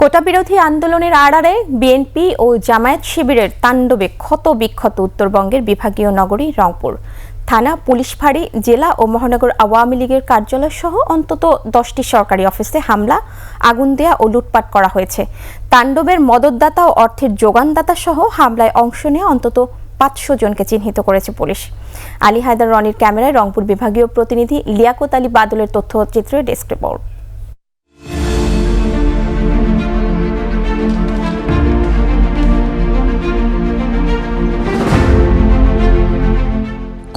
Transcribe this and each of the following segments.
কোটা বিরোধী আন্দোলনের আড়ারে বিএনপি ও জামায়াত শিবিরের তাণ্ডবে ক্ষত বিক্ষত উত্তরবঙ্গের বিভাগীয় নগরী রংপুর। থানা, পুলিশ ফাঁড়ি, জেলা ও মহানগর আওয়ামী লীগের কার্যালয় সহ অন্তত দশটি সরকারি অফিসে হামলা, আগুন দেয়া ও লুটপাট করা হয়েছে। তাণ্ডবের মদতদাতা ও অর্থের যোগানদাতা সহ হামলায় অংশ নিয়ে অন্তত পাঁচশো জনকে চিহ্নিত করেছে পুলিশ। আলী হায়দার রনির ক্যামেরায় রংপুর বিভাগীয় প্রতিনিধি লিয়াকত আলী বাদলের তথ্যচিত্রে ডেস্ক রিপোর্ট।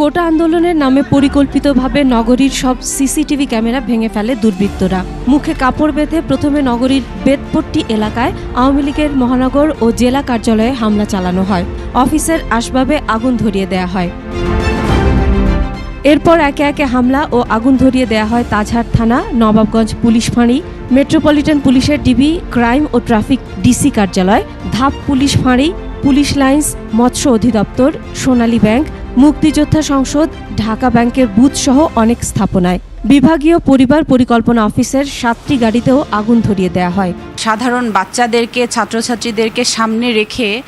কোটা আন্দোলনের নামে পরিকল্পিতভাবে নগরীর সব সিসিটিভি ক্যামেরা ভেঙে ফেলে দুর্বৃত্তরা। মুখে কাপড় বেঁধে প্রথমে নগরীর বেদপট্টি এলাকায় আওয়ামী লীগের মহানগর ও জেলা কার্যালয়ে হামলা চালানো হয়। অফিসের আসবাবে আগুন ধরিয়ে দেয়া হয়। এরপর একে একে হামলা ও আগুন ধরিয়ে দেয়া হয় তাজহাট থানা, নবাবগঞ্জ পুলিশ ফাঁড়ি, মেট্রোপলিটন পুলিশের ডিবি, ক্রাইম ও ট্রাফিক ডিসি কার্যালয়, ধাপ পুলিশ ফাঁড়ি, পুলিশ লাইন্স, মৎস্য অধিদপ্তর, সোনালী ব্যাংক মুক্তিযোদ্ধা সংসদ ঢাকা ব্যাংকের বুথ সহ অনেক স্থাপনায়। বিভাগীয় পরিবার পরিকল্পনা অফিসের সাতটি গাড়িতেও আগুন ধরিয়ে দেয়া হয়। সাধারণ বাচ্চাদেরকে ছাত্রছাত্রীদেরকে সামনে রেখে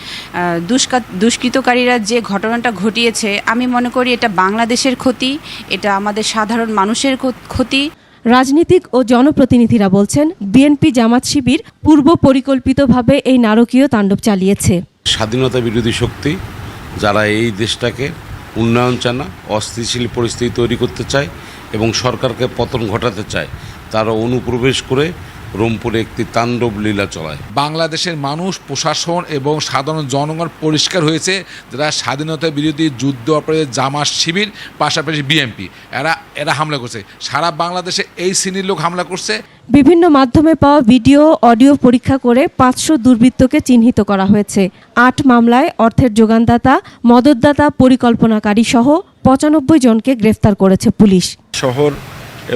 দুষ্কা- দুষ্কৃতকারীরা যে ঘটনাটা ঘটিয়েছে আমি মনে করি এটা বাংলাদেশের ক্ষতি এটা আমাদের সাধারণ মানুষের ক্ষতি। রাজনীতিক ও জনপ্রতিনিধিরা বলছেন বিএনপি জামাত শিবির পূর্ব পরিকল্পিতভাবে এই নারকীয় তাণ্ডব চালিয়েছে। স্বাধীনতা বিরোধী শক্তি যারা এই দেশটাকে উন্নয়ন চায় না, অস্থিতিশীল পরিস্থিতি তৈরি করতে চায় এবং সরকারকে পতন ঘটাতে চায়। তারা অনুপ্রবেশ করে রংপুরে একটি তাণ্ডব লীলা চলায়। বাংলাদেশের মানুষ প্রশাসন এবং সাধারণ জনগণ পরিষ্কার হয়েছে যারা স্বাধীনতা বিরোধী যুদ্ধ অপরাধী জামাত শিবির পাশাপাশি বিএমপি এরা এরা হামলা করছে। সারা বাংলাদেশে এই শ্রেণির লোক হামলা করছে। বিভিন্ন মাধ্যমে পাওয়া ভিডিও অডিও পরীক্ষা করে পাঁচশো দুর্বৃত্তকে চিহ্নিত করা হয়েছে। আট মামলায় অর্থের যোগানদাতা মদতদাতা পরিকল্পনাকারী সহ পঁচানব্বই জনকে গ্রেফতার করেছে পুলিশ। শহর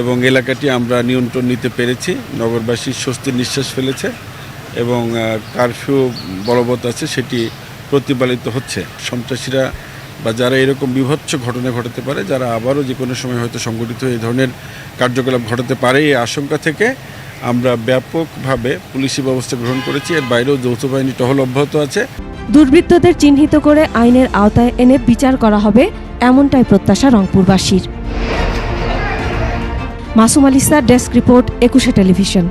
এবং এলাকাটি আমরা নিয়ন্ত্রণ নিতে পেরেছি। নগরবাসী স্বস্তির নিঃশ্বাস ফেলেছে এবং কারফিউ বলবৎ আছে, সেটি প্রতিপালিত হচ্ছে। সন্ত্রাসীরা বা যারা এরকম বিভৎস ঘটনা ঘটাতে পারে, যারা আবারও যে কোনো সময় হয়তো সংগঠিত এই ধরনের কার্যকলাপ ঘটাতে পারে, এই আশঙ্কা থেকে আমরা ব্যাপকভাবে পুলিশি ব্যবস্থা গ্রহণ করেছি। এর বাইরেও যৌথ বাহিনী টহল অব্যাহত আছে। দুর্বৃত্তদের চিহ্নিত করে আইনের আওতায় এনে বিচার করা হবে, এমনটাই প্রত্যাশা রংপুরবাসীর। Masum Alisa desk report Ekushey television.